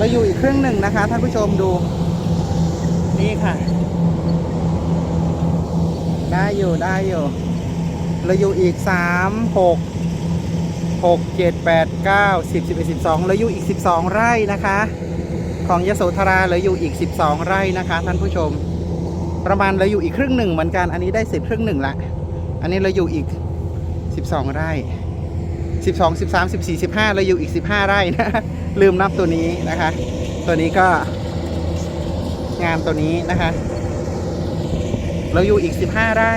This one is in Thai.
ราอยู่อีกครึ่งหนึ่งนะคะ ท่านผู้ชมดู นี่ค่ะ ได้อยู่ได้อยู่ เราอยู่อีกสามหกหกเจ็ดแปดเก้าสิบสิบเอ็ดสิบสองเราอยู่อีกสิบสองไร่นะคะ ของยโสธราเหลือยู่อีก12ไร่นะคะ ท่านผู้ชม ประมาณเหลือยู่อีกครึ่งหนึ่งเหมือนกัน อันนี้ได้เสร็จครึ่งหนึ่งละ อันนี้เหลือยู่อีก12ไร่ 12 13 14 15เหลืออยู่อีก 15 ไร่นะลืมนับตัวนี้นะคะ ตัวนี้ก็งามตัวนี้นะคะ เราอยู่อีก 15 ไร่